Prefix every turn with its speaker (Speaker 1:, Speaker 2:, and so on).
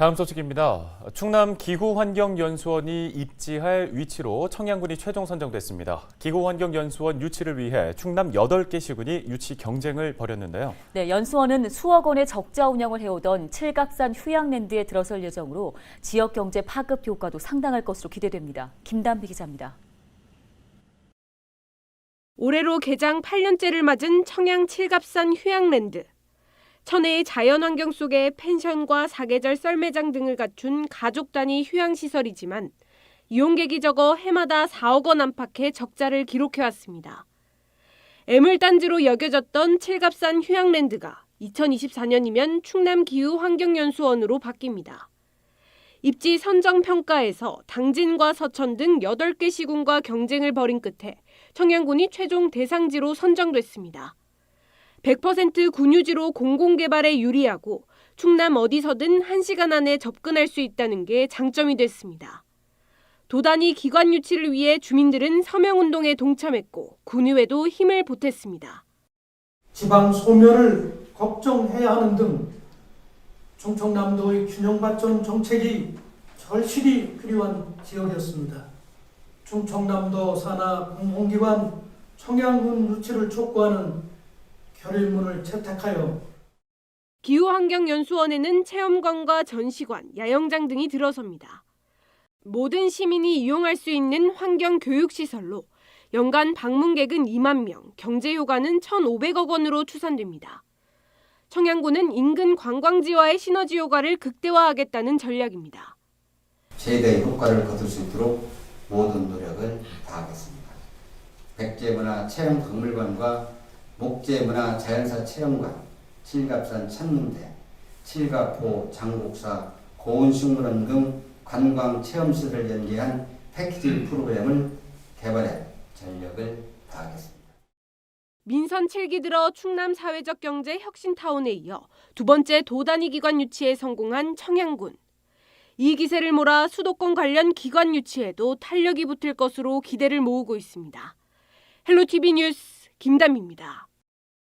Speaker 1: 다음 소식입니다. 충남 기후환경연수원이 입지할 위치로 청양군이 최종 선정됐습니다. 기후환경연수원 유치를 위해 충남 8개 시군이 유치 경쟁을 벌였는데요.
Speaker 2: 네, 연수원은 수억 원의 적자 운영을 해오던 칠갑산 휴양랜드에 들어설 예정으로 지역 경제 파급 효과도 상당할 것으로 기대됩니다. 김단비 기자입니다.
Speaker 3: 올해로 개장 8년째를 맞은 청양 칠갑산 휴양랜드. 천혜의 자연환경 속에 펜션과 사계절 썰매장 등을 갖춘 가족 단위 휴양시설이지만 이용객이 적어 해마다 4억 원 안팎의 적자를 기록해왔습니다. 애물단지로 여겨졌던 칠갑산 휴양랜드가 2024년이면 충남기후환경연수원으로 바뀝니다. 입지 선정 평가에서 당진과 서천 등 8개 시군과 경쟁을 벌인 끝에 청양군이 최종 대상지로 선정됐습니다. 100% 군유지로 공공개발에 유리하고 충남 어디서든 1시간 안에 접근할 수 있다는 게 장점이 됐습니다. 도단위 기관 유치를 위해 주민들은 서명운동에 동참했고 군유에도 힘을 보탰습니다.
Speaker 4: 지방 소멸을 걱정해야 하는 등 충청남도의 균형 발전 정책이 절실히 필요한 지역이었습니다. 충청남도 산하 공공기관 청양군 유치를 촉구하는 결의문을 채택하여
Speaker 3: 기후환경연수원에는 체험관과 전시관, 야영장 등이 들어섭니다. 모든 시민이 이용할 수 있는 환경 교육 시설로 연간 방문객은 2만 명, 경제 효과는 1,500억 원으로 추산됩니다. 청양군은 인근 관광지와의 시너지 효과를 극대화하겠다는 전략입니다.
Speaker 5: 최대의 효과를 거둘 수 있도록 모든 노력을 다하겠습니다. 백제문화 체험 박물관과 목제문화 자연사 체험관, 칠갑산 천문대, 칠갑포 장국사 고운식물원 등 관광 체험시설을 연계한 패키지 프로그램을 개발해 전력을 다하겠습니다.
Speaker 3: 민선 7기 들어 충남 사회적 경제 혁신타운에 이어 두 번째 도단위 기관 유치에 성공한 청양군. 이 기세를 몰아 수도권 관련 기관 유치에도 탄력이 붙을 것으로 기대를 모으고 있습니다. 헬로티비 뉴스 김담입니다.